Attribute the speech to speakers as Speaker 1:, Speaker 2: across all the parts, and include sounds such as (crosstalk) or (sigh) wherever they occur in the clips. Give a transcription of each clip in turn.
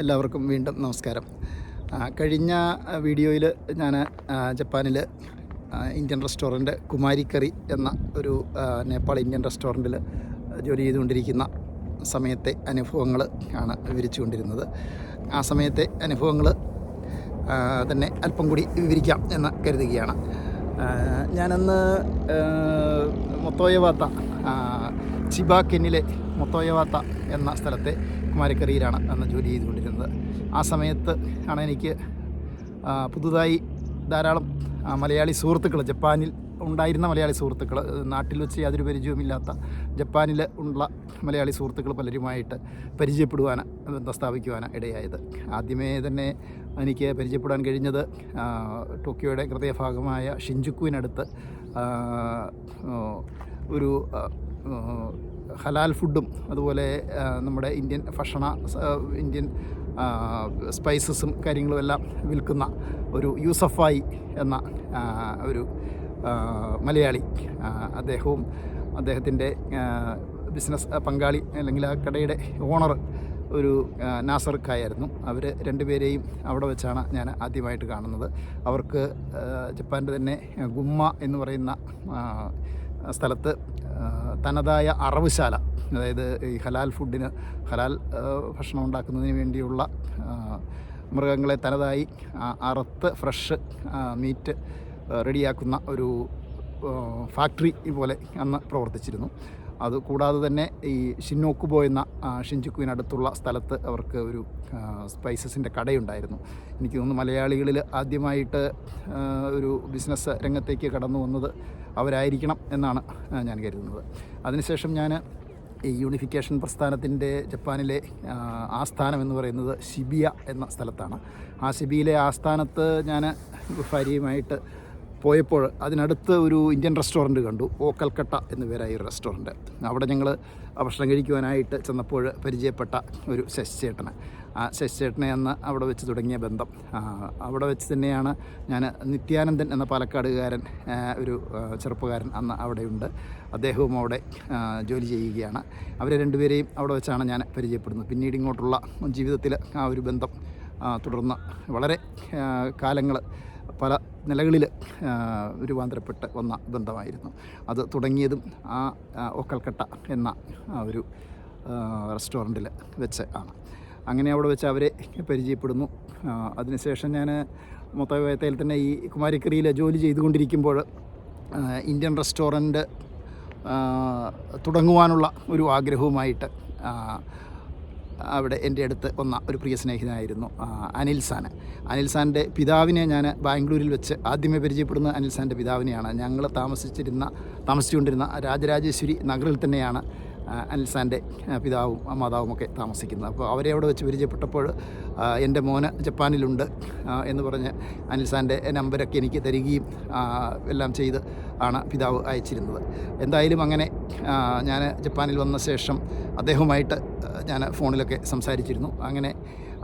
Speaker 1: എല്ലാവർക്കും വീണ്ടും നമസ്കാരം. കഴിഞ്ഞ വീഡിയോയിൽ ഞാൻ ജപ്പാനിൽ ഇന്ത്യൻ റെസ്റ്റോറന്റ് കുമാരിക്കറി എന്ന ഒരു നേപ്പാൾ ഇന്ത്യൻ റെസ്റ്റോറന്റിൽ ജോലി ചെയ്തുകൊണ്ടിരിക്കുന്ന സമയത്തെ അനുഭവങ്ങൾ ആണ് വിവരിച്ചുകൊണ്ടിരുന്നത്. ആ സമയത്തെ അനുഭവങ്ങൾ തന്നെ അല്പം കൂടി വിവരിക്കാം എന്ന് കരുതുകയാണ്. ഞാനന്ന് മൊത്തോയവാത്ത ചിബാക്കെന്നിലെ മൊത്തോയവാത്ത എന്ന സ്ഥലത്തെ കുമാരക്കറിയിലാണ് അന്ന് ജോലി ചെയ്തുകൊണ്ടിരുന്നത്. ആ സമയത്ത് ആണ് എനിക്ക് പുതുതായി ധാരാളം മലയാളി സുഹൃത്തുക്കൾ ജപ്പാനിൽ ഉണ്ടായിരുന്ന മലയാളി സുഹൃത്തുക്കൾ നാട്ടിൽ വെച്ച് യാതൊരു പരിചയവുമില്ലാത്ത ജപ്പാനിൽ ഉള്ള മലയാളി സുഹൃത്തുക്കൾ പലരുമായിട്ട് പരിചയപ്പെടുവാൻ ബന്ധം സ്ഥാപിക്കുവാൻ ഇടയായത്. ആദ്യമേ തന്നെ എനിക്ക് പരിചയപ്പെടാൻ കഴിഞ്ഞത് ടോക്കിയോയുടെ ഹൃദയഭാഗമായ ഷിഞ്ചുക്കുവിനടുത്ത് ഒരു ഹലാൽ ഫുഡും അതുപോലെ നമ്മുടെ ഇന്ത്യൻ ഭക്ഷണ ഇന്ത്യൻ സ്പൈസസും കാര്യങ്ങളും എല്ലാം വിൽക്കുന്ന ഒരു യൂസഫായി എന്ന ഒരു മലയാളി അദ്ദേഹവും അദ്ദേഹത്തിന്റെ ബിസിനസ് പങ്കാളി അല്ലെങ്കിൽ ആ കടയുടെ ഓണർ ഒരു നാസർക്കായിരുന്നു. അവർ രണ്ടുപേരെയും അവിടെ വെച്ചാണ് ഞാൻ ആദ്യമായിട്ട് കാണുന്നത്. അവർക്ക് ജപ്പാന്റെ തന്നെ ഗുമ്മ എന്ന് പറയുന്ന സ്ഥലത്ത് തനതായ അറവുശാല അതായത് ഈ ഹലാൽ ഫുഡിന് ഹലാൽ ഭക്ഷണം ഉണ്ടാക്കുന്നതിന് വേണ്ടിയുള്ള മൃഗങ്ങളെ തനതായി അറുത്ത് ഫ്രഷ് മീറ്റ് റെഡിയാക്കുന്ന ഒരു ഫാക്ടറി പോലെ അന്ന് പ്രവർത്തിച്ചിരുന്നു. അത് കൂടാതെ തന്നെ ഈ ഷിന്നോക്കുബോ എന്ന ഷിൻജുക്കുവിനടുത്തുള്ള സ്ഥലത്ത് അവർക്ക് ഒരു സ്പൈസസിന്റെ കടയുണ്ടായിരുന്നു. എനിക്ക് തോന്നുന്നു മലയാളികളിൽ ആദ്യമായിട്ട് ഒരു ബിസിനസ് രംഗത്തേക്ക് കടന്നു വന്നത് അവരായിരിക്കണം എന്നാണ് ഞാൻ കരുതുന്നത്. അതിനുശേഷം ഞാൻ ഈ യൂണിഫിക്കേഷൻ പ്രസ്ഥാനത്തിന്റെ ജപ്പാനിലെ ആസ്ഥാനം എന്ന് പറയുന്നത് ഷിബിയ എന്ന സ്ഥലത്താണ്. ആ ഷിബിയിലെ ആസ്ഥാനത്ത് ഞാൻ ഭാര്യയുമായിട്ട് പോയപ്പോൾ അതിനടുത്ത് ഒരു ഇന്ത്യൻ റെസ്റ്റോറന്റ് കണ്ടു. ഓ കൽക്കട്ട എന്ന് പേരായ ഒരു റെസ്റ്റോറന്റ്. അവിടെ ഞങ്ങൾ ഭക്ഷണം കഴിക്കുവാനായിട്ട് ചെന്നപ്പോൾ പരിചയപ്പെട്ട ഒരു ശശിചേട്ടന് ആ ശശിചേട്ടനെ അന്ന് അവിടെ വെച്ച് തുടങ്ങിയ ബന്ധം. അവിടെ വെച്ച് തന്നെയാണ് ഞാൻ നിത്യാനന്ദൻ എന്ന പാലക്കാടുകാരൻ ഒരു ചെറുപ്പക്കാരൻ അന്ന് അവിടെയുണ്ട്. അദ്ദേഹവും അവിടെ ജോലി ചെയ്യുകയാണ്. അവരെ രണ്ടുപേരെയും അവിടെ വെച്ചാണ് ഞാൻ പരിചയപ്പെടുന്നത്. പിന്നീട് ഇങ്ങോട്ടുള്ള ജീവിതത്തിൽ ആ ഒരു ബന്ധം തുടർന്ന് വളരെ കാലങ്ങൾ പല നിലകളിൽ രൂപാന്തരപ്പെട്ട് വന്ന ബന്ധമായിരുന്നു. അത് തുടങ്ങിയതും ആ ഒക്കൽക്കട്ട എന്ന ഒരു റെസ്റ്റോറന്റിൽ വെച്ച് ആണ്. അങ്ങനെ അവിടെ വെച്ച് അവരെ പരിചയപ്പെടുന്നു. അതിനുശേഷം ഞാൻ മൊത്തവേത്തയിൽ തന്നെ ഈ കുമാരിക്കറിയിൽ ജോലി ചെയ്തുകൊണ്ടിരിക്കുമ്പോൾ ഇന്ത്യൻ റെസ്റ്റോറന്റ് തുടങ്ങുവാനുള്ള ഒരു ആഗ്രഹവുമായിട്ട് അവിടെ എന്റെ അടുത്ത് വന്ന ഒരു പ്രിയ സ്നേഹിതനായിരുന്നു അനിൽ സാൻ. അനിൽ സാന്റെ പിതാവിനെ ഞാൻ ബാംഗ്ലൂരിൽ വെച്ച് ആദ്യമേ പരിചയപ്പെടുന്ന അനിൽ സാന്റെ പിതാവിനെയാണ്. ഞങ്ങൾ താമസിച്ചിരുന്ന താമസിച്ചുകൊണ്ടിരുന്ന രാജരാജേശ്വരി നഗറിൽ തന്നെയാണ് ആ, അനിൽ സാന്റെ ആ, പിതാവും മാതാവും ഒക്കെ താമസിക്കുന്നത്. അപ്പോൾ അവരെ അവിടെ വെച്ച് പരിചയപ്പെട്ടപ്പോൾ എന്റെ മോന് ജപ്പാനിലുണ്ട് എന്ന് പറഞ്ഞ് അനിൽസാന്റെ നമ്പരൊക്കെ എനിക്ക് തരികയും എല്ലാം ചെയ്ത് ആണ് പിതാവ് അയച്ചിരുന്നത്. എന്തായാലും അങ്ങനെ ഞാൻ ജപ്പാനിൽ വന്ന ശേഷം അദ്ദേഹവുമായിട്ട് ഞാൻ ഫോണിലൊക്കെ സംസാരിച്ചിരുന്നു. അങ്ങനെ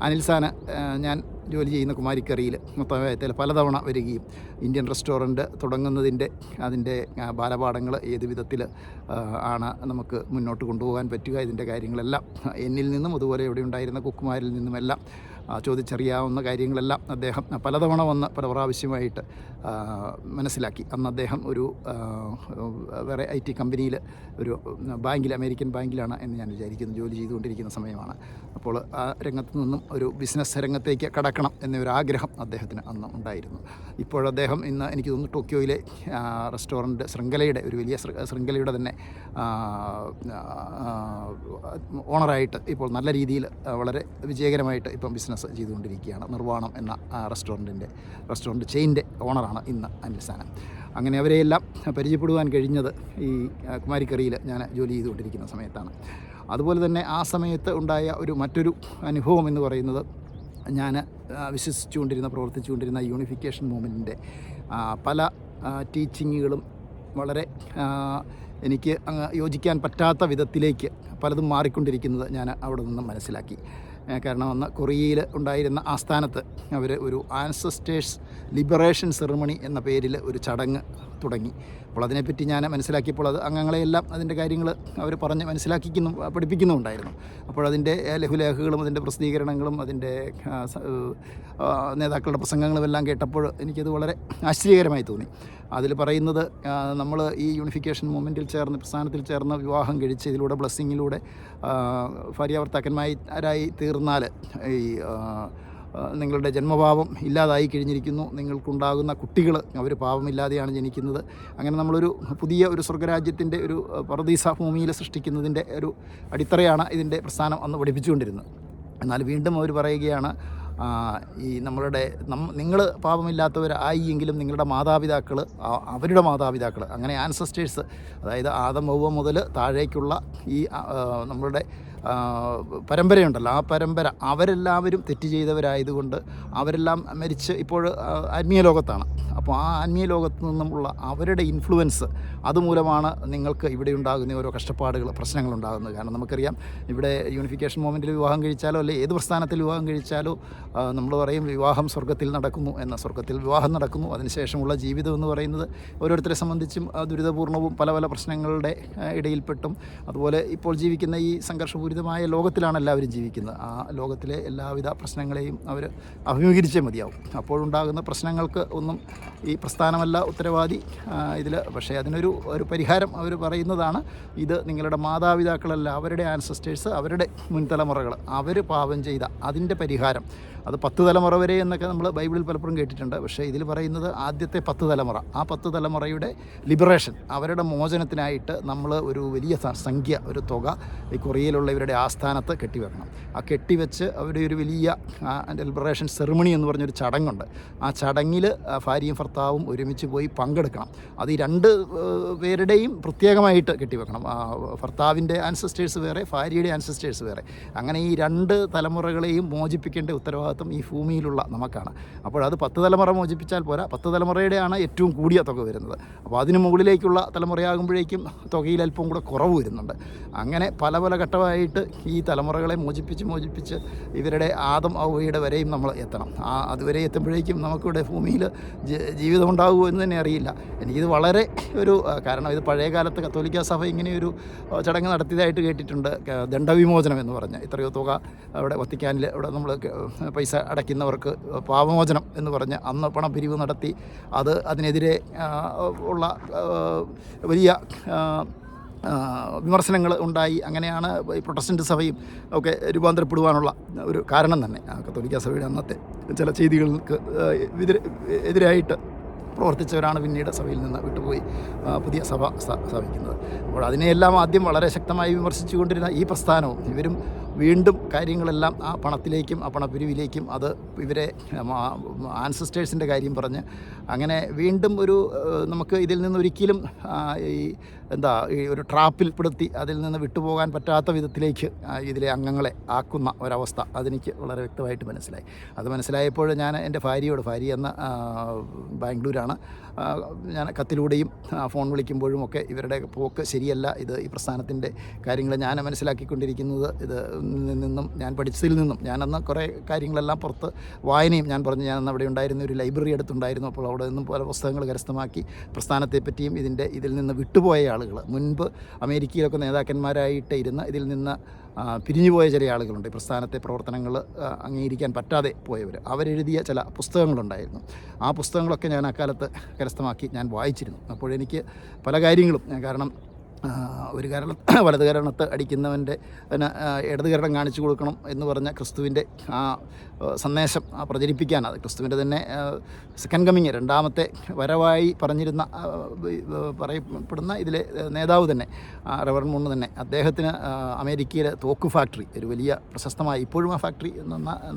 Speaker 1: അനിൽസാന് ഞാൻ ജോലി ചെയ്യുന്ന കുമാരിക്കറിയിൽ മൊത്തത്തിൽ പലതവണ വരികയും. ഇന്ത്യൻ റെസ്റ്റോറന്റ് തുടങ്ങുന്നതിന്റെ അതിന്റെ ബാലപാഠങ്ങൾ ഏത് വിധത്തിൽ ആണ് നമുക്ക് മുന്നോട്ട് കൊണ്ടുപോകാൻ പറ്റുക ഇതിന്റെ കാര്യങ്ങളെല്ലാം എന്നിൽ നിന്നും അതുപോലെ ഇവിടെ ഉണ്ടായിരുന്ന കുക്കുമാരിൽ നിന്നുമെല്ലാം ചോദിച്ചറിയാവുന്ന കാര്യങ്ങളെല്ലാം അദ്ദേഹം പലതവണ വന്ന് പല പ്രാവശ്യമായിട്ട് മനസ്സിലാക്കി. അന്ന് അദ്ദേഹം ഒരു വേറെ ഐ ടി കമ്പനിയിൽ ഒരു ബാങ്കിൽ അമേരിക്കൻ ബാങ്കിലാണ് എന്ന് ഞാൻ വിചാരിക്കുന്നു. ജോലി ചെയ്തുകൊണ്ടിരിക്കുന്ന സമയമാണ്. അപ്പോൾ ആ രംഗത്ത് നിന്നും ഒരു ബിസിനസ് രംഗത്തേക്ക് കടക്കണം എന്നൊരാഗ്രഹം അദ്ദേഹത്തിന് അന്ന് ഉണ്ടായിരുന്നു. ഇപ്പോഴദ്ദേഹം ഇന്ന് എനിക്ക് തോന്നുന്നു ടോക്കിയോയിലെ റെസ്റ്റോറന്റ് ശൃംഖലയുടെ ഒരു വലിയ ശൃംഖലയുടെ തന്നെ ഓണറായിട്ട് ഇപ്പോൾ നല്ല രീതിയിൽ വളരെ വിജയകരമായിട്ട് ഇപ്പം ബിസിനസ് ചെയ്തുകൊണ്ടിരിക്കുകയാണ്. നിർവാണം എന്ന റെസ്റ്റോറന്റിന്റെ റെസ്റ്റോറന്റ് ചെയിന്റെ ഓണറാണ് ഇന്ന് അനിൽ സാനം അങ്ങനെ അവരെയെല്ലാം പരിചയപ്പെടുവാൻ കഴിഞ്ഞത് ഈ കുമാരിക്കറിയിൽ ഞാൻ ജോലി ചെയ്തുകൊണ്ടിരിക്കുന്ന സമയത്താണ്. അതുപോലെ തന്നെ ആ സമയത്ത് ഉണ്ടായ ഒരു മറ്റൊരു അനുഭവം എന്ന് പറയുന്നത് ഞാൻ വിശ്വസിച്ചുകൊണ്ടിരുന്ന പ്രവർത്തിച്ചുകൊണ്ടിരുന്ന യൂണിഫിക്കേഷൻ മൂവ്മെന്റിന്റെ പല ടീച്ചിങ്ങുകളും വളരെ എനിക്ക് യോജിക്കാൻ പറ്റാത്ത വിധത്തിലേക്ക് പലതും മാറിക്കൊണ്ടിരിക്കുന്നത് ഞാൻ അവിടെ നിന്നും മനസ്സിലാക്കി. കാരണം അന്ന് കൊറിയയിൽ ഉണ്ടായിരുന്ന ആസ്ഥാനത്ത് അവർ ഒരു ആൻസസ്റ്റേഴ്സ് ലിബറേഷൻ സെറമണി എന്ന പേരിൽ ഒരു ചടങ്ങ് തുടങ്ങി. അപ്പോൾ അതിനെപ്പറ്റി ഞാൻ മനസ്സിലാക്കിയപ്പോൾ അത് അംഗങ്ങളെയെല്ലാം അതിന്റെ കാര്യങ്ങൾ അവർ പറഞ്ഞ് മനസ്സിലാക്കിക്കുന്നു പഠിപ്പിക്കുന്നുണ്ടായിരുന്നു അപ്പോൾ അതിന്റെ ലഘുലേഖകളും അതിന്റെ പ്രസിദ്ധീകരണങ്ങളും അതിന്റെ നേതാക്കളുടെ പ്രസംഗങ്ങളും എല്ലാം കേട്ടപ്പോൾ എനിക്കത് വളരെ ആശ്ചര്യകരമായി തോന്നി. അതിൽ പറയുന്നത് നമ്മൾ ഈ യൂണിഫിക്കേഷൻ മൂവ്മെന്റിൽ ചേർന്ന് പ്രസ്ഥാനത്തിൽ ചേർന്ന് വിവാഹം കഴിച്ച് ഇതിലൂടെ ബ്ലസ്സിങ്ങിലൂടെ ഭാര്യാവർത്താക്കന്മാരായി ഭാര്യാഭർത്താക്കന്മാരായി തീർന്നാൽ ഈ നിങ്ങളുടെ ജന്മപാപം ഇല്ലാതായി കഴിഞ്ഞിരിക്കുന്നു. നിങ്ങൾക്കുണ്ടാകുന്ന കുട്ടികൾ അവർ പാപമില്ലാതെയാണ് ജനിക്കുന്നത്. അങ്ങനെ നമ്മളൊരു പുതിയ ഒരു സ്വർഗരാജ്യത്തിന്റെ ഒരു പർദീസ ഭൂമിയിൽ സൃഷ്ടിക്കുന്നതിന്റെ ഒരു അടിത്തറയാണ് ഇതിന്റെ പ്രസ്ഥാനം അന്ന് പഠിപ്പിച്ചുകൊണ്ടിരുന്നത്. എന്നാൽ വീണ്ടും അവർ പറയുകയാണ് ഈ നമ്മളുടെ നം നിങ്ങൾ പാപമില്ലാത്തവരായി എങ്കിലും നിങ്ങളുടെ മാതാപിതാക്കൾ അവരുടെ മാതാപിതാക്കൾ അങ്ങനെ ആൻസസ്റ്റേഴ്സ് അതായത് ആദം മൗവ മുതൽ താഴേക്കുള്ള ഈ നമ്മളുടെ പരമ്പരയുണ്ടല്ലോ. ആ പരമ്പര അവരെല്ലാവരും തെറ്റ് ചെയ്തവരായതുകൊണ്ട് അവരെല്ലാം മരിച്ച് ഇപ്പോൾ ആത്മീയ ലോകത്താണ്. അപ്പോൾ ആ ആത്മീയ ലോകത്ത് നിന്നുമുള്ള അവരുടെ ഇൻഫ്ലുവൻസ് അതുമൂലമാണ് നിങ്ങൾക്ക് ഇവിടെ ഉണ്ടാകുന്ന ഓരോ കഷ്ടപ്പാടുകൾ പ്രശ്നങ്ങൾ ഉണ്ടാകുന്നത്. കാരണം നമുക്കറിയാം ഇവിടെ യൂണിഫിക്കേഷൻ മൂവ്മെന്റിൽ വിവാഹം കഴിച്ചാലോ അല്ലെ ഏത് പ്രസ്ഥാനത്തിൽ വിവാഹം കഴിച്ചാലോ നമ്മൾ പറയും വിവാഹം സ്വർഗത്തിൽ നടക്കുന്നു എന്ന സ്വർഗത്തിൽ വിവാഹം നടക്കുന്നു. അതിനുശേഷമുള്ള ജീവിതം എന്ന് പറയുന്നത് ഓരോരുത്തരെ സംബന്ധിച്ചും ദുരിതപൂർണവും പല പല പ്രശ്നങ്ങളുടെ ഇടയിൽപ്പെട്ടും. അതുപോലെ ഇപ്പോൾ ജീവിക്കുന്ന ഈ സംഘർഷപൂരിതമായ ലോകത്തിലാണ് എല്ലാവരും ജീവിക്കുന്നത്. ആ ലോകത്തിലെ എല്ലാവിധ പ്രശ്നങ്ങളെയും അവർ അഭിമുഖീകരിച്ചേ മതിയാവും. അപ്പോഴുണ്ടാകുന്ന പ്രശ്നങ്ങൾക്ക് ഒന്നും ഈ പ്രസ്ഥാനമല്ല ഉത്തരവാദി. ഇതിൽ പക്ഷേ അതിനൊരു ഒരു പരിഹാരം അവർ പറയുന്നതാണ്. ഇത് നിങ്ങളുടെ മാതാപിതാക്കളല്ല അവരുടെ ആൻസസ്റ്റേഴ്സ് അവരുടെ മുൻതലമുറകൾ അവർ പാപം ചെയ്ത അതിന്റെ പരിഹാരം. അത് പത്ത് തലമുറ വരെ എന്നൊക്കെ നമ്മൾ ബൈബിളിൽ പലപ്പോഴും കേട്ടിട്ടുണ്ട്. പക്ഷേ ഇതിൽ പറയുന്നത് ആദ്യത്തെ പത്ത് തലമുറ. ആ പത്ത് തലമുറയുടെ ലിബറേഷൻ അവരുടെ മോചനത്തിനായിട്ട് നമ്മൾ ഒരു വലിയ സംഖ്യ ഒരു തുക ഈ കൊറിയയിലുള്ള ഇവരുടെ ആസ്ഥാനത്ത് കെട്ടിവെക്കണം. ആ കെട്ടിവെച്ച് അവരുടെ ഒരു വലിയ ലിബറേഷൻ സെറിമണി എന്ന് പറഞ്ഞൊരു ചടങ്ങുണ്ട്. ആ ചടങ്ങിൽ ഭാര്യയും ഭർത്താവും ഒരുമിച്ച് പോയി പങ്കെടുക്കണം. അത് ഈ രണ്ട് പേരുടെയും പ്രത്യേകമായിട്ട് കെട്ടിവെക്കണം. ഭർത്താവിന്റെ ആൻസസ്റ്റേഴ്സ് വേറെ ഭാര്യയുടെ ആൻസസ്റ്റേഴ്സ് വേറെ. അങ്ങനെ ഈ രണ്ട് തലമുറകളെയും മോചിപ്പിക്കേണ്ട ഉത്തരവാദിത്വം ഈ ഭൂമിയിലുള്ള നമുക്കാണ്. അത് പത്ത് തലമുറ മോചിപ്പിച്ചാൽ പോരാ. പത്ത് തലമുറയുടെയാണ് ഏറ്റവും കൂടിയ തുക വരുന്നത്. അപ്പോൾ അതിന് മുകളിലേക്കുള്ള തലമുറയാകുമ്പോഴേക്കും തുകയിൽ അല്പം കൂടെ കുറവ് വരുന്നുണ്ട്. അങ്ങനെ പല പല ഘട്ടമായിട്ട് ഈ തലമുറകളെ മോചിപ്പിച്ച് മോചിപ്പിച്ച് ഇവരുടെ ആദം അവയുടെ വരെയും നമ്മൾ എത്തണം. ആ അതുവരെ എത്തുമ്പോഴേക്കും നമുക്കിവിടെ ഭൂമിയിൽ ജീവിതം ഉണ്ടാകുമോ എന്ന് തന്നെ അറിയില്ല. എനിക്കിത് വളരെ ഒരു കാരണം ഇത് പഴയ കാലത്ത് കത്തോലിക്ക സഭ ഇങ്ങനെയൊരു ചടങ്ങ് നടത്തിയതായിട്ട് കേട്ടിട്ടുണ്ട്. ദണ്ഡവിമോചനം എന്ന് പറഞ്ഞ്. ഇത്രയോ തുക അവിടെ വത്തിക്കാനിൽ അവിടെ നമ്മൾ പൈസ അടയ്ക്കുന്നവർക്ക് പാപമോചനം എന്ന് പറഞ്ഞ് അന്ന് പണപ്പിരിവ് നടത്തി അത് അതിനെതിരെ ഉള്ള വലിയ വിമർശനങ്ങൾ ഉണ്ടായി. അങ്ങനെയാണ് ഈ പ്രൊട്ടസ്റ്റന്റ് സഭയും ഒക്കെ രൂപാന്തരപ്പെടുവാനുള്ള ഒരു കാരണം തന്നെ കത്തോലിക്ക സഭയുടെ അന്നത്തെ ചില ചെയ്തികൾക്ക് എതിരായിട്ട് പ്രവർത്തിച്ചവരാണ് പിന്നീട് സഭയിൽ നിന്ന് വിട്ടുപോയി പുതിയ സഭ സ്ഥാ- സ്ഥാപിക്കുന്നത്. അപ്പോൾ അതിനെയെല്ലാം ആദ്യം വളരെ ശക്തമായി വിമർശിച്ചുകൊണ്ടിരുന്ന ഈ പ്രസ്ഥാനവും ഇവരും വീണ്ടും കാര്യങ്ങളെല്ലാം ആ പണത്തിലേക്കും ആ പണപ്പിരിവിലേക്കും അത് ഇവരെ ആൻസിസ്റ്റേഴ്സിന്റെ കാര്യം പറഞ്ഞ് അങ്ങനെ വീണ്ടും ഒരു നമുക്ക് ഇതിൽ നിന്ന് ഒരിക്കലും ഈ എന്താ ഈ ഒരു ട്രാപ്പിൽ പെടുത്തി അതിൽ നിന്ന് വിട്ടുപോകാൻ പറ്റാത്ത വിധത്തിലേക്ക് ഇതിലെ അംഗങ്ങളെ ആക്കുന്ന ഒരവസ്ഥ അതെനിക്ക് വളരെ വ്യക്തമായിട്ട് മനസ്സിലായി. അത് മനസ്സിലായപ്പോൾ ഞാൻ എന്റെ ഭാര്യയോട് ഭാര്യ എന്ന ബാംഗ്ലൂരാണ് ഞാൻ കത്തിലൂടെയും ഫോൺ വിളിക്കുമ്പോഴും ഒക്കെ ഇവരുടെ പോക്ക് ശരിയല്ല. ഇത് ഈ പ്രസ്ഥാനത്തിന്റെ കാര്യങ്ങൾ ഞാൻ മനസ്സിലാക്കിക്കൊണ്ടിരിക്കുന്നത് ഇത് നിന്നും ഞാൻ പഠിച്ചതിൽ നിന്നും. ഞാനന്ന് കുറേ കാര്യങ്ങളെല്ലാം പുറത്ത് വായനയും ഞാൻ പറഞ്ഞു. ഞാൻ അന്ന് അവിടെ ഉണ്ടായിരുന്ന ഒരു ലൈബ്രറി അടുത്തുണ്ടായിരുന്നു. അപ്പോൾ അവിടെ നിന്നും പല പുസ്തകങ്ങൾ കരസ്ഥമാക്കി പ്രസ്ഥാനത്തെപ്പറ്റിയും ഇതിന്റെ ഇതിൽ നിന്ന് വിട്ടുപോയ ആളുകൾ. മുൻപ് അമേരിക്കയിലൊക്കെ നേതാക്കന്മാരായിട്ട് ഇരുന്ന് ഇതിൽ നിന്ന് പിരിഞ്ഞുപോയ ചില ആളുകളുണ്ട്. പ്രസ്ഥാനത്തെ പ്രവർത്തനങ്ങൾ അംഗീകരിക്കാൻ പറ്റാതെ പോയവർ അവരെഴുതിയ ചില പുസ്തകങ്ങളുണ്ടായിരുന്നു. ആ പുസ്തകങ്ങളൊക്കെ ഞാൻ അക്കാലത്ത് കരസ്ഥമാക്കി ഞാൻ വായിച്ചിരുന്നു. അപ്പോഴെനിക്ക് പല കാര്യങ്ങളും കാരണം ഒരു കാരണം (clears throat) വലത് കരണത്ത് അടിക്കുന്നവന്റെ ഇടത് കരണം കാണിച്ചു കൊടുക്കണം എന്ന് പറഞ്ഞ ക്രിസ്തുവിന്റെ ആ സന്ദേശം പ്രചരിപ്പിക്കാൻ അത് ക്രിസ്തുവിന്റെ തന്നെ സെക്കൻഡ് കമ്മിങ് രണ്ടാമത്തെ വരവായി പറഞ്ഞിരുന്ന പറയപ്പെടുന്ന ഇതിലെ നേതാവ് തന്നെ റവർ മൂന്ന് തന്നെ. അദ്ദേഹത്തിന് അമേരിക്കയിലെ തോക്ക് ഫാക്ടറി ഒരു വലിയ പ്രശസ്തമായ ഇപ്പോഴും ആ ഫാക്ടറി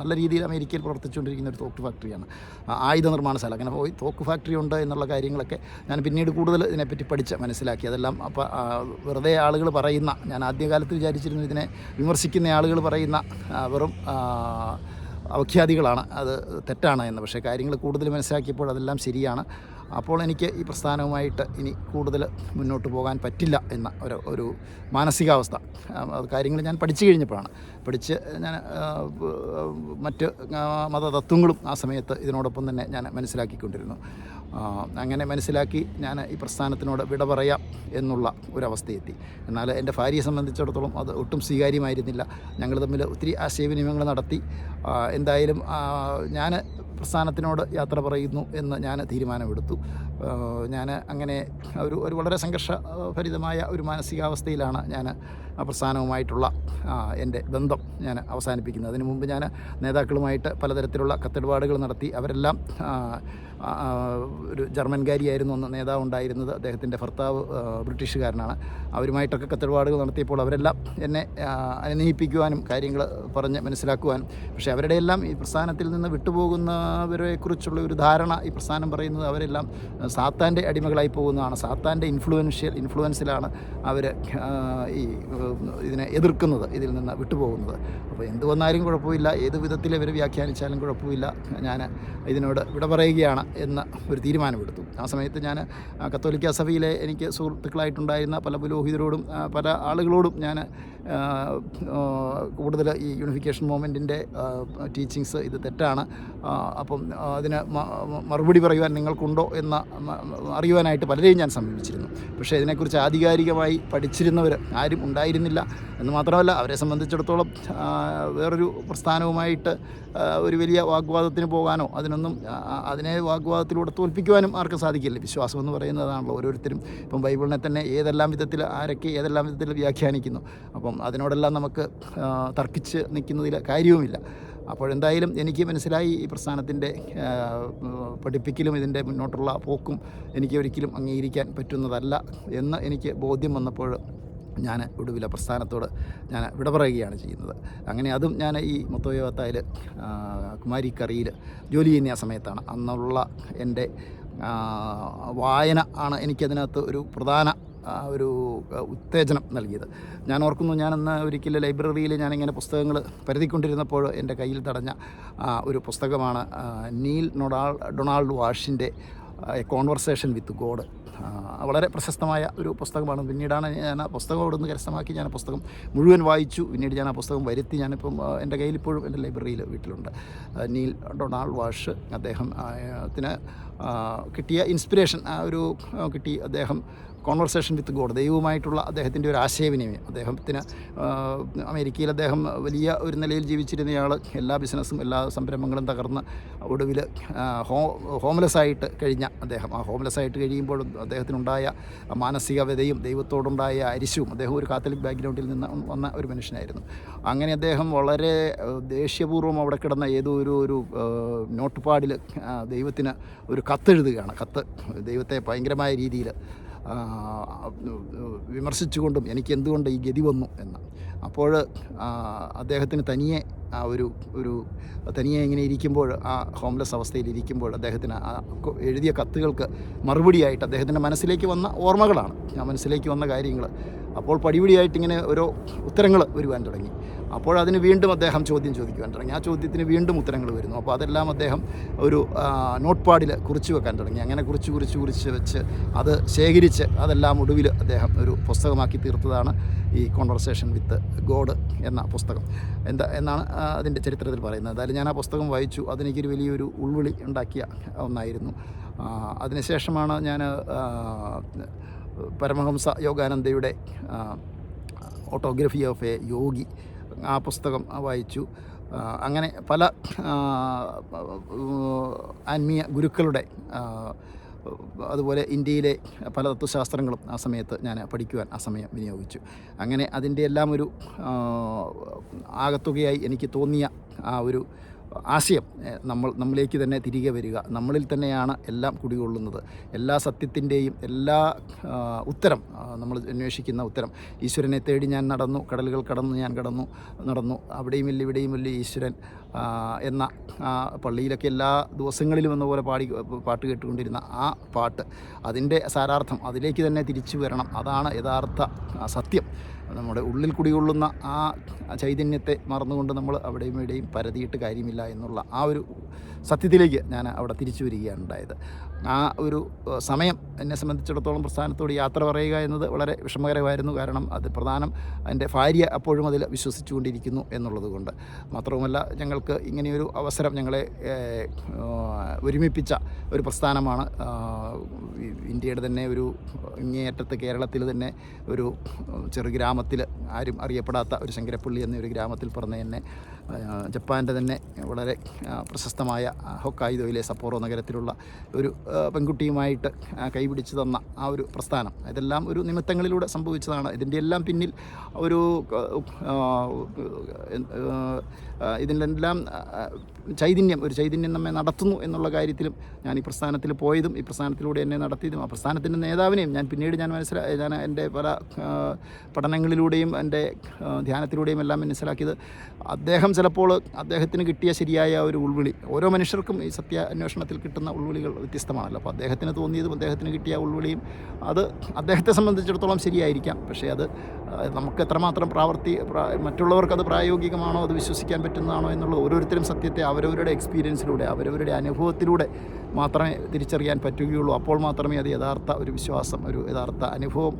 Speaker 1: നല്ല രീതിയിൽ അമേരിക്കയിൽ പ്രവർത്തിച്ചുകൊണ്ടിരിക്കുന്ന ഒരു തോക്ക് ഫാക്ടറിയാണ്. ആയുധ നിർമ്മാണ സ്ഥലം അങ്ങനെ പോയി തോക്ക് ഫാക്ടറി ഉണ്ട് എന്നുള്ള കാര്യങ്ങളൊക്കെ ഞാൻ പിന്നീട് കൂടുതൽ ഇതിനെപ്പറ്റി പഠിച്ച് മനസ്സിലാക്കി. അതെല്ലാം അപ്പോൾ വെറുതെ ആളുകൾ പറയുന്ന ഞാൻ ആദ്യകാലത്ത് വിചാരിച്ചിരുന്നു ഇതിനെ വിമർശിക്കുന്ന ആളുകൾ പറയുന്ന വെറും അവഖ്യാതികളാണ്. അത് തെറ്റാണ് എന്ന്. പക്ഷേ കാര്യങ്ങൾ കൂടുതൽ മനസ്സിലാക്കിയപ്പോൾ അതെല്ലാം ശരിയാണ്. അപ്പോൾ എനിക്ക് ഈ പ്രസ്ഥാനവുമായിട്ട് ഇനി കൂടുതൽ മുന്നോട്ട് പോകാൻ പറ്റില്ല എന്ന ഒരു ഒരു മാനസികാവസ്ഥ. കാര്യങ്ങൾ ഞാൻ പഠിച്ചു കഴിഞ്ഞപ്പോഴാണ്. പഠിച്ച് ഞാൻ മറ്റ് മതതത്വങ്ങളും ആ സമയത്ത് ഇതിനോടൊപ്പം തന്നെ ഞാൻ മനസ്സിലാക്കിക്കൊണ്ടിരുന്നു. അങ്ങനെ മനസ്സിലാക്കി ഞാൻ ഈ പ്രസ്ഥാനത്തിനോട് വിട പറയാം എന്നുള്ള ഒരവസ്ഥയെത്തി. എന്നാൽ എന്റെ ഭാര്യയെ സംബന്ധിച്ചിടത്തോളം അത് ഒട്ടും സ്വീകാര്യമായിരുന്നില്ല. ഞങ്ങൾ തമ്മിൽ ഒത്തിരി ആശയവിനിമയങ്ങൾ നടത്തി. എന്തായാലും ഞാൻ പ്രസ്ഥാനത്തിനോട് യാത്ര പറയുന്നു എന്ന് ഞാൻ തീരുമാനമെടുത്തു. ഞാൻ അങ്ങനെ ഒരു ഒരു വളരെ സംഘർഷഭരിതമായ ഒരു മാനസികാവസ്ഥയിലാണ് ഞാൻ പ്രസ്ഥാനവുമായിട്ടുള്ള എന്റെ ബന്ധം ഞാൻ അവസാനിപ്പിക്കുന്നത്. അതിനു മുമ്പ് ഞാൻ നേതാക്കളുമായിട്ട് പലതരത്തിലുള്ള കത്തിടപാടുകൾ നടത്തി. അവരെല്ലാം ഒരു ജർമ്മൻകാരിയായിരുന്നു അന്ന് നേതാവ് ഉണ്ടായിരുന്നത് അദ്ദേഹത്തിന്റെ ഭർത്താവ് ബ്രിട്ടീഷുകാരനാണ്. അവരുമായിട്ടൊക്കെ കത്തിടപാടുകൾ നടത്തിയപ്പോൾ അവരെല്ലാം എന്നെ അനുനയിപ്പിക്കുവാനും കാര്യങ്ങൾ പറഞ്ഞ് മനസ്സിലാക്കുവാനും പക്ഷേ അവരുടെ എല്ലാം ഈ പ്രസ്ഥാനത്തിൽ നിന്ന് വിട്ടുപോകുന്നവരെക്കുറിച്ചുള്ള ഒരു ധാരണ ഈ പ്രസ്ഥാനം പറയുന്നത് അവരെല്ലാം സാത്താന്റെ അടിമകളായി പോകുന്നതാണ്. സാത്താന്റെ ഇൻഫ്ലുവൻഷ്യൽ ഇൻഫ്ലുവൻസിലാണ് അവർ ഈ ഇതിനെ എതിർക്കുന്നത് ഇതിൽ നിന്ന് വിട്ടുപോകുന്നത്. അപ്പോൾ എന്ത് വന്നാലും കുഴപ്പമില്ല. ഏത് വിധത്തിൽ ഇവർ വ്യാഖ്യാനിച്ചാലും കുഴപ്പമില്ല. ഞാൻ ഇതിനോട് വിട പറയുകയാണ് എന്ന് ഒരു തീരുമാനമെടുത്തു. ആ സമയത്ത് ഞാൻ കത്തോലിക്ക സഭയിലെ എനിക്ക് സുഹൃത്തുക്കളായിട്ടുണ്ടായിരുന്ന പല പുരോഹിതരോടും പല ആളുകളോടും ഞാൻ കൂടുതൽ ഈ യൂണിഫിക്കേഷൻ മൂവ്മെന്റിന്റെ ടീച്ചിങ്സ് ഇത് തെറ്റാണ്. അപ്പം അതിന് മറുപടി പറയുവാൻ നിങ്ങൾക്കുണ്ടോ എന്ന് അറിയുവാനായിട്ട് പലരെയും ഞാൻ സമീപിച്ചിരുന്നു. പക്ഷേ ഇതിനെക്കുറിച്ച് ആധികാരികമായി പഠിച്ചിരുന്നവർ ആരും ഉണ്ടായിരുന്നില്ല. എന്ന് മാത്രമല്ല അവരെ സംബന്ധിച്ചിടത്തോളം വേറൊരു പ്രസ്ഥാനവുമായിട്ട് ഒരു വലിയ വാഗ്വാദത്തിന് പോകാനോ അതിനൊന്നും അതിനെ വാഗ്വാദത്തിലൂടെ തോൽപ്പിക്കുവാനും ആർക്കും സാധിക്കില്ല. വിശ്വാസം എന്ന് പറയുന്നതാണല്ലോ ഓരോരുത്തരും. ഇപ്പം ബൈബിളിനെ തന്നെ ഏതെല്ലാം വിധത്തിൽ ആരൊക്കെ ഏതെല്ലാം വിധത്തിൽ വ്യാഖ്യാനിക്കുന്നു. അപ്പം അതിനോടെല്ലാം നമുക്ക് തർക്കിച്ച് നിൽക്കുന്നതിൽ കാര്യവുമില്ല. അപ്പോഴെന്തായാലും എനിക്ക് മനസ്സിലായി ഈ പ്രസ്ഥാനത്തിന്റെ പഠിപ്പിക്കലും ഇതിന്റെ മുന്നോട്ടുള്ള പോക്കും എനിക്ക് ഒരിക്കലും അംഗീകരിക്കാൻ പറ്റുന്നതല്ല എന്ന് എനിക്ക് ബോധ്യം വന്നപ്പോൾ ഞാൻ ഒടുവിൽ പ്രസ്ഥാനത്തോട് ഞാൻ വിട പറയുകയാണ് ചെയ്യുന്നത്. അങ്ങനെ അതും ഞാൻ ഈ മുത്തോയവത്തായിൽ കുമാരി കറിയിൽ ജോലി ചെയ്യുന്ന ആ സമയത്താണ്. അന്നുള്ള എന്റെ വായന ആണ് എനിക്കതിനകത്ത് ഒരു പ്രധാന ഒരു ഉത്തേജനം നൽകിയത്. ഞാൻ ഓർക്കുന്നു ഞാനന്ന് ഒരിക്കലും ലൈബ്രറിയിൽ ഞാനിങ്ങനെ പുസ്തകങ്ങൾ പരതിക്കൊണ്ടിരുന്നപ്പോൾ എന്റെ കയ്യിൽ തടഞ്ഞ ഒരു പുസ്തകമാണ് നീൽ നൊഡാൾ ഡൊണാൾഡ് വാഷിന്റെ എ കോൺവെർസേഷൻ വിത്ത് ഗോഡ് വളരെ പ്രശസ്തമായ ഒരു പുസ്തകമാണ്. പിന്നീടാണ് ഞാൻ ആ പുസ്തകം അവിടെ നിന്ന് കരസ്ഥമാക്കി ഞാൻ ആ പുസ്തകം മുഴുവൻ വായിച്ചു. പിന്നീട് ഞാൻ ആ പുസ്തകം വരുത്തി. ഞാനിപ്പം എന്റെ കയ്യിൽ ഇപ്പോഴും എന്റെ ലൈബ്രറിയിൽ വീട്ടിലുണ്ട്. നീൽ ഡൊണാൾഡ് വാഷ് അദ്ദേഹം അതിന് കിട്ടിയ ഇൻസ്പിറേഷൻ ആ ഒരു കിട്ടി. അദ്ദേഹം കോൺവെർസേഷൻ വിത്ത് ഗോഡ് ദൈവവുമായിട്ടുള്ള അദ്ദേഹത്തിന്റെ ഒരു ആശയവിനിമയം. അദ്ദേഹത്തിന് അമേരിക്കയിൽ അദ്ദേഹം വലിയ ഒരു നിലയിൽ ജീവിച്ചിരുന്നയാൾ എല്ലാ ബിസിനസ്സും എല്ലാ സംരംഭങ്ങളും തകർന്ന് ഒടുവിൽ ഹോ ഹോംലെസ് ആയിട്ട് കഴിഞ്ഞ അദ്ദേഹം. ആ ഹോംലെസ് ആയിട്ട് കഴിയുമ്പോഴും അദ്ദേഹത്തിനുണ്ടായ മാനസിക വ്യതയും ദൈവത്തോടുണ്ടായ അരിശവും അദ്ദേഹം ഒരു കാത്തലിക് ബാക്ക്ഗ്രൗണ്ടിൽ നിന്ന് വന്ന ഒരു മനുഷ്യനായിരുന്നു. അങ്ങനെ അദ്ദേഹം വളരെ ദേഷ്യപൂർവം അവിടെ കിടന്ന ഏതോ ഒരു ഒരു നോട്ട്പാടിൽ ദൈവത്തിന് ഒരു കത്തെഴുതുകയാണ്. കത്ത് ദൈവത്തെ ഭയങ്കരമായ രീതിയിൽ വിമർശിച്ചുകൊണ്ടും എനിക്ക് എന്തുകൊണ്ട് ഈ ഗതി വന്നു എന്ന്. അപ്പോൾ അദ്ദേഹത്തിന് തനിയെ ആ ഒരു ഒരു തനിയെ ഇങ്ങനെ ഇരിക്കുമ്പോൾ ആ ഹോംലെസ് അവസ്ഥയിൽ ഇരിക്കുമ്പോൾ അദ്ദേഹത്തിന് എഴുതിയ കത്തുകൾക്ക് മറുപടിയായിട്ട് അദ്ദേഹത്തിന്റെ മനസ്സിലേക്ക് വന്ന ഓർമ്മകളാണ്. ആ മനസ്സിലേക്ക് വന്ന കാര്യങ്ങൾ. അപ്പോൾ പടിപടിയായിട്ട് ഇങ്ങനെ ഓരോ ഉത്തരങ്ങൾ വരുവാൻ തുടങ്ങി. അപ്പോൾ അതിന് വീണ്ടും അദ്ദേഹം ചോദ്യം ചോദിക്കുവാൻ തുടങ്ങി. ആ ചോദ്യത്തിന് വീണ്ടും ഉത്തരങ്ങൾ വരുന്നു. അപ്പോൾ അതെല്ലാം അദ്ദേഹം ഒരു നോട്ട്പാഡിൽ നോട്ട് പാഡിൽ കുറിച്ച് വെക്കാൻ തുടങ്ങി. അങ്ങനെ കുറിച്ച് കുറിച്ച് കുറിച്ച് വെച്ച് അത് ശേഖരിച്ച് അതെല്ലാം ഒടുവിൽ അദ്ദേഹം ഒരു പുസ്തകമാക്കി തീർത്തതാണ് ഈ കോൺവെർസേഷൻ വിത്ത് ഗോഡ് എന്ന പുസ്തകം. എന്താ എന്നാണ് അതിന്റെ ചരിത്രത്തിൽ പറയുന്നത്. എന്തായാലും ഞാൻ ആ പുസ്തകം വായിച്ചു. അതെനിക്കൊരു വലിയൊരു ഉൾവിളി ഉണ്ടാക്കിയ ഒന്നായിരുന്നു. അതിനുശേഷമാണ് ഞാൻ പരമഹംസ യോഗാനന്ദയുടെ ഓട്ടോഗ്രഫി ഓഫ് എ യോഗി ആ പുസ്തകം വായിച്ചു. അങ്ങനെ പല ആത്മീയ ഗുരുക്കളുടെ അതുപോലെ ഇന്ത്യയിലെ പല തത്വശാസ്ത്രങ്ങളും ആ സമയത്ത് ഞാൻ പഠിക്കുവാൻ ആ സമയം വിനിയോഗിച്ചു. അങ്ങനെ അതിന്റെ എല്ലാം ഒരു ആകത്തുകയായി എനിക്ക് തോന്നിയ ആ ഒരു ആശയം നമ്മൾ നമ്മളിലേക്ക് തന്നെ തിരികെ വരിക. നമ്മളിൽ തന്നെയാണ് എല്ലാം കുടികൊള്ളുന്നത്. എല്ലാ സത്യത്തിന്റെയും എല്ലാ ഉത്തരം നമ്മൾ അന്വേഷിക്കുന്ന ഉത്തരം. ഈശ്വരനെ തേടി ഞാൻ നടന്നു കടലുകൾ കടന്നു ഞാൻ കടന്നു നടന്നു. അവിടെയും ഇല്ല ഇവിടെയും ഇല്ല ഈശ്വരൻ എന്ന പള്ളിയിലൊക്കെ എല്ലാ ദിവസങ്ങളിലും എന്ന പോലെ പാടി പാട്ട് കേട്ടുകൊണ്ടിരുന്ന ആ പാട്ട് അതിന്റെ സാരാർത്ഥം അതിലേക്ക് തന്നെ തിരിച്ചു വരണം. അതാണ് യഥാർത്ഥ സത്യം. നമ്മുടെ ഉള്ളിൽ കുടികൊള്ളുന്ന ആ ചൈതന്യത്തെ മറന്നുകൊണ്ട് നമ്മൾ അവിടെയും ഇവിടെയും പരതിയിട്ട് കാര്യമില്ല എന്നുള്ള ആ ഒരു സത്യത്തിലേക്ക് ഞാൻ അവിടെ തിരിച്ചു വരികയാണ് ഉണ്ടായത്. ആ ഒരു സമയം എന്നെ സംബന്ധിച്ചിടത്തോളം പ്രസ്ഥാനത്തോട് യാത്ര പറയുക എന്നത് വളരെ വിഷമകരമായിരുന്നു. കാരണം അത് പ്രധാനം എന്റെ ഭാര്യ അപ്പോഴും അതിൽ വിശ്വസിച്ചുകൊണ്ടിരിക്കുന്നു എന്നുള്ളത് കൊണ്ട്. മാത്രവുമല്ല ഞങ്ങൾക്ക് ഇങ്ങനെയൊരു അവസരം ഞങ്ങളെ ഒരുമിപ്പിച്ച ഒരു പ്രസ്ഥാനമാണ്. ഇന്ത്യയുടെ തന്നെ ഒരു ഇങ്ങേയറ്റത്ത് കേരളത്തിൽ തന്നെ ഒരു ചെറു ഗ്രാമത്തിൽ ആരും അറിയപ്പെടാത്ത ഒരു ശങ്കരപ്പള്ളി എന്നൊരു ഗ്രാമത്തിൽ പറഞ്ഞ എന്നെ ജപ്പാന്റെ തന്നെ വളരെ പ്രശസ്തമായ ഹൊക്കായിദോയിലെ സപ്പോറോ നഗരത്തിലുള്ള ഒരു പെൺകുട്ടിയുമായിട്ട് കൈപിടിച്ചു തന്ന ആ ഒരു പ്രസ്ഥാനം. ഇതെല്ലാം ഒരു നിമിത്തങ്ങളിലൂടെ സംഭവിച്ചതാണ്. ഇതിന്റെ എല്ലാം പിന്നിൽ ഒരു ഇതിന്റെല്ലാം ചൈതന്യം ഒരു ചൈതന്യം നമ്മെ നടത്തുന്നു എന്നുള്ള കാര്യത്തിലും ഞാൻ ഈ പ്രസ്ഥാനത്തിൽ പോയതും ഈ പ്രസ്ഥാനത്തിലൂടെ എന്നെ നടത്തിയതും ആ പ്രസ്ഥാനത്തിന്റെ നേതാവിനെയും ഞാൻ പിന്നീട് ഞാൻ മനസ്സിലായി ഞാൻ എന്റെ പല പഠനങ്ങളിലൂടെയും എന്റെ ധ്യാനത്തിലൂടെയും എല്ലാം മനസ്സിലാക്കിയത് അദ്ദേഹം ചിലപ്പോൾ അദ്ദേഹത്തിന് കിട്ടിയ ശരിയായ ഒരു ഉൾവിളി. ഓരോ മനുഷ്യർക്കും ഈ സത്യ അന്വേഷണത്തിൽ കിട്ടുന്ന ഉൾവിളികൾ വ്യത്യസ്തമാണല്ലോ. അപ്പോൾ അദ്ദേഹത്തിന് തോന്നിയതും അദ്ദേഹത്തിന് കിട്ടിയ ഉൾവിളിയും അത് അദ്ദേഹത്തെ സംബന്ധിച്ചിടത്തോളം ശരിയായിരിക്കാം. പക്ഷേ അത് നമുക്ക് എത്രമാത്രം പ്രാവർത്തി പ്രാ- മറ്റുള്ളവർക്ക് അത് പ്രായോഗികമാണോ അത് വിശ്വസിക്കാൻ പറ്റുന്നതാണോ എന്നുള്ളത് ഓരോരുത്തരും സത്യത്തെ അവരവരുടെ എക്സ്പീരിയൻസിലൂടെ അവരവരുടെ അനുഭവത്തിലൂടെ മാത്രമേ തിരിച്ചറിയാൻ പറ്റുകയുള്ളൂ. അപ്പോൾ മാത്രമേ അത് യഥാർത്ഥ ഒരു വിശ്വാസം ഒരു യഥാർത്ഥ അനുഭവം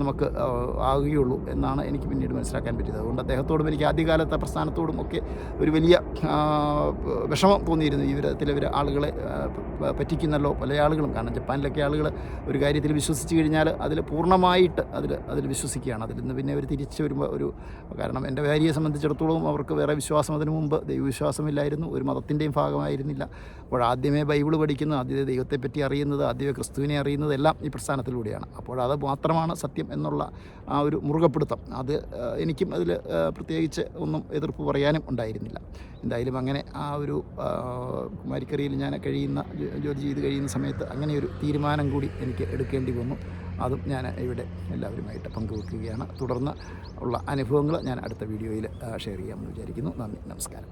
Speaker 1: നമുക്ക് ആകുകയുള്ളൂ എന്നാണ് എനിക്ക് പിന്നീട് മനസ്സിലാക്കാൻ പറ്റിയത്. അതുകൊണ്ട് അദ്ദേഹത്തോടും എനിക്ക് ആദ്യകാലത്തെ പ്രസ്ഥാനത്തോടും ഒക്കെ ഒരു വലിയ വിഷമം തോന്നിയിരുന്നു. ഈ വിധത്തിൽ ഇവർ ആളുകളെ പറ്റിക്കുന്നല്ലോ. പല ആളുകളും കാരണം ജപ്പാനിലൊക്കെ ആളുകൾ ഒരു കാര്യത്തിൽ വിശ്വസിച്ച് കഴിഞ്ഞാൽ അതിൽ പൂർണമായിട്ട് അതിൽ അതിൽ വിശ്വസിക്കുകയാണ്. അതിൽ നിന്ന് പിന്നെ അവർ തിരിച്ചു വരുമ്പോൾ ഒരു കാരണം എന്റെ ഭാര്യയെ സംബന്ധിച്ചിടത്തോളം അവർക്ക് വേറെ വിശ്വാസം അതിനു മുമ്പ് ദൈവവിശ്വാസമില്ലായിരുന്നു. ഒരു മതത്തിന്റെയും ഭാഗമായിരുന്നില്ല. അപ്പോൾ ആദ്യമേ ബൈബിൾ പഠിക്കുന്നത് ആദ്യമേ ദൈവത്തെപ്പറ്റി അറിയുന്നത് ആദ്യമേ ക്രിസ്തുവിനെ അറിയുന്നത് എല്ലാം ഈ പ്രസ്ഥാനത്തിലൂടെയാണ്. അപ്പോൾ അത് മാത്രമാണ് സത്യം എന്നുള്ള ആ ഒരു മുറുകപ്പെടുത്തം. അത് എനിക്കും അതിൽ പ്രത്യേകിച്ച് ഒന്നും എതിർപ്പ് പറയാനും ഉണ്ടായിരുന്നില്ല. എന്തായാലും അങ്ങനെ ആ ഒരു കുമാരിക്കറിയിൽ ഞാൻ കഴിയുന്ന ജോലി ചെയ്ത് കഴിയുന്ന സമയത്ത് അങ്ങനെ ഒരു തീരുമാനം കൂടി എനിക്ക് എടുക്കേണ്ടി വന്നു. അതും ഞാൻ ഇവിടെ എല്ലാവരുമായിട്ട് പങ്കുവെക്കുകയാണ്. തുടർന്ന് ഉള്ള അനുഭവങ്ങൾ ഞാൻ അടുത്ത വീഡിയോയിൽ ഷെയർ ചെയ്യാമെന്ന് വിചാരിക്കുന്നു. നന്ദി നമസ്കാരം.